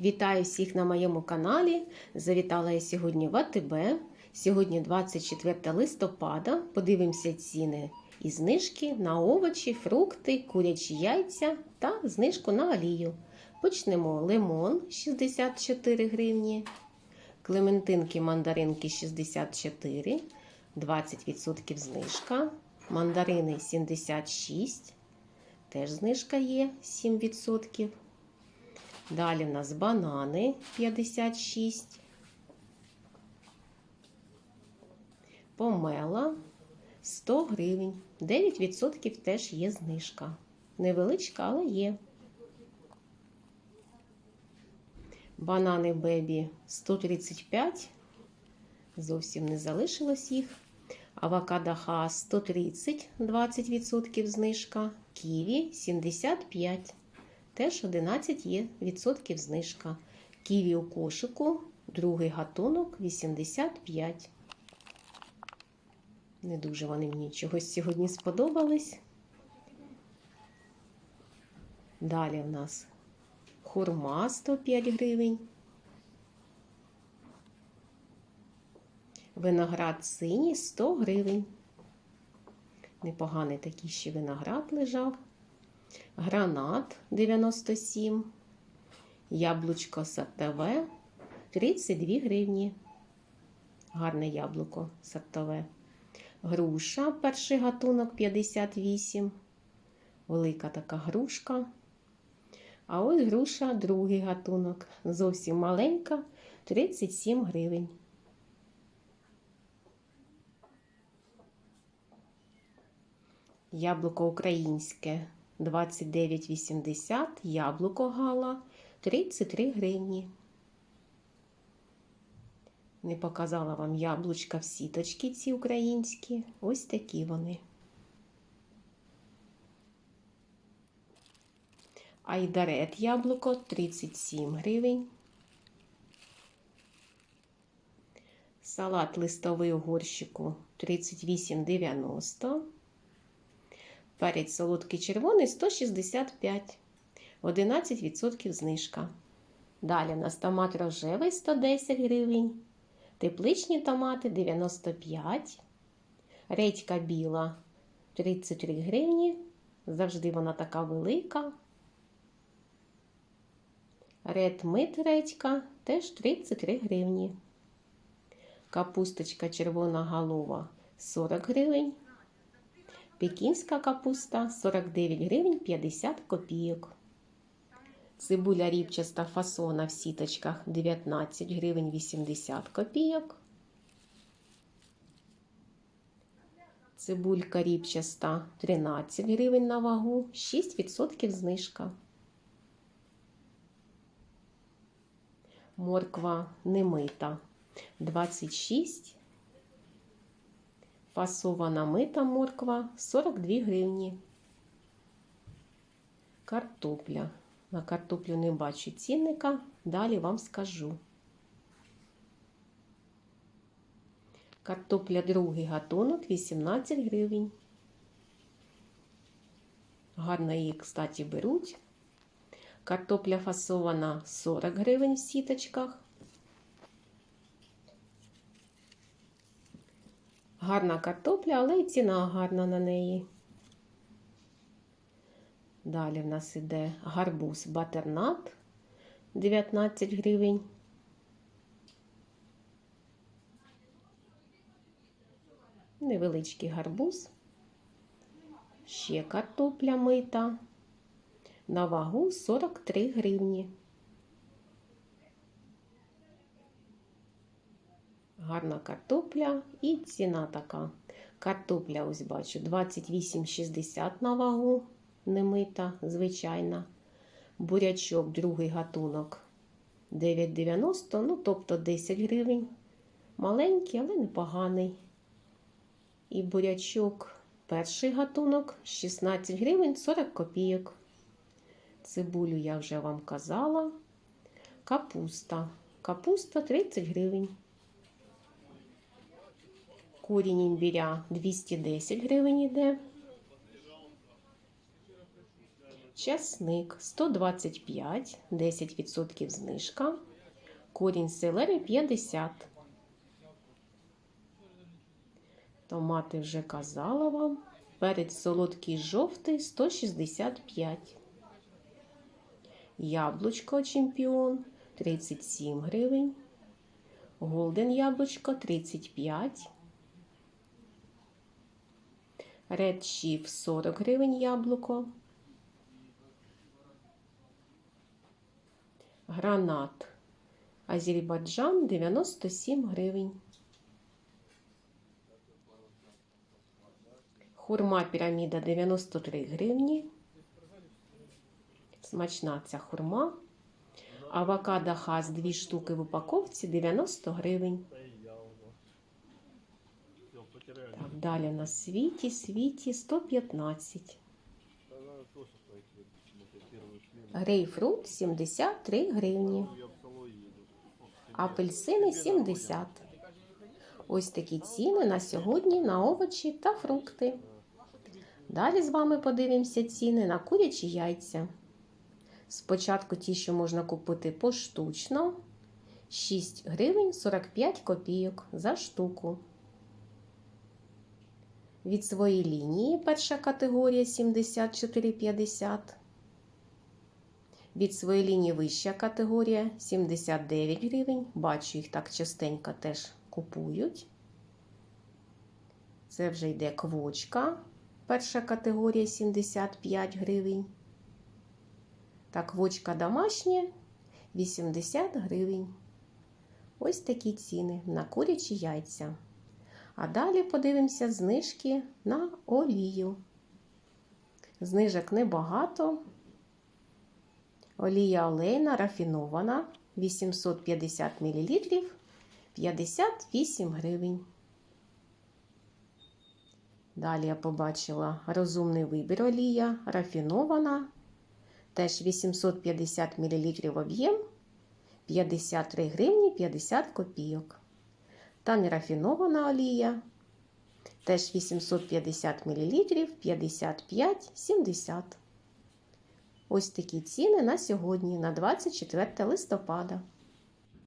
Вітаю всіх на моєму каналі. Завітала я сьогодні в АТБ. Сьогодні 24 листопада. Подивимося ціни і знижки на овочі, фрукти, курячі яйця та знижку на олію. Почнемо лимон 64 гривні, клементинки, мандаринки 64, 20% знижка, мандарини 76, теж знижка є 7%. Далі в нас банани 56. Помела 100 гривень. 9% теж є знижка. Невеличка, але є. Банани бебі 135. Зовсім не залишилось їх. Авокадо ха 130, 20% знижка. Ківі 75. Теж 11 є відсотків знижка. Ківі у кошику, другий гатунок 85. Не дуже вони мені чогось сьогодні сподобались. Далі в нас хурма 105 гривень. Виноград синій 100 гривень. Непоганий такий ще виноград лежав. Гранат 97, яблучко сортове 32 гривні. Гарне яблуко сортове. Груша, перший гатунок 58. Велика така грушка. А ось груша, другий гатунок. Зовсім маленька 37 гривень. Яблуко українське 29,80, яблуко гала 33 гривні. Не показала вам яблучка в сіточки ці українські. Ось такі вони. Айдарет яблуко 37 гривень. Салат листовий у горщику 38,90. Перець солодкий червоний 165, 11% знижка. Далі у нас томат рожевий 110 гривень. Тепличні томати 95. Редька біла 33 гривні. Завжди вона така велика. Ред мит редька теж 33 гривні. Капусточка червона голова 40 гривень. Пекінська капуста 49 гривень 50 копійок. Цибуля ріпчаста фасона в сіточках 19 гривень 80 копійок. Цибулька ріпчаста 13 гривень на вагу, 6% знижка. Морква немита 26 Фасована мита морква 42 гривні. Картопля. На картоплю не бачу цінника, далі вам скажу. Картопля другий гатунок 18 гривень. Гарно її, кстати, беруть. Картопля фасована 40 гривень в сіточках. Гарна картопля, але і ціна гарна на неї. Далі в нас іде гарбуз батернат 19 гривень. Невеличкий гарбуз. Ще картопля мита. На вагу 43 гривні. Гарна картопля і ціна така. Картопля, ось бачу, 28,60 на вагу, немита, звичайна. Бурячок, другий гатунок 9,90, ну, тобто 10 гривень. Маленький, але непоганий. І бурячок, перший гатунок 16 гривень 40 копійок. Цибулю я вже вам казала. Капуста. Капуста 30 гривень. Корінь імбіря 210 гривень іде. часник 125, 10% знижка, корінь селери 50. Томати вже казала вам. Перець солодкий жовтий 165. Яблучко чемпіон 37 гривень. Голден яблучко 35. Red Chief 40 гривень яблуко. Гранат Азербайджан 97 гривень. Хурма піраміда 93 гривні. Смачна ця хурма. Авокадо хас 2 штуки в упаковці 90 гривень. Далі на світі, світі 115. Грейпфрут 73 гривні. Апельсини 70. Ось такі ціни на сьогодні на овочі та фрукти. Далі з вами подивимося ціни на курячі яйця. Спочатку ті, що можна купити поштучно. 6 гривень 45 копійок за штуку. Від своєї лінії перша категорія 74,50. Від своєї лінії вища категорія 79 гривень. Бачу, їх так частенько теж купують. Це вже йде квочка. Перша категорія 75 гривень. Та квочка домашня 80 гривень. Ось такі ціни на курячі яйця. А далі подивимося знижки на олію. Знижок небагато. Олія олейна рафінована 850 мл 58 гривень. Далі я побачила розумний вибір олія рафінована. Теж 850 мл об'єм 53 гривні 50 копійок. Та нерафінована олія. Теж 850 мл 55,70. Ось такі ціни на сьогодні, на 24 листопада.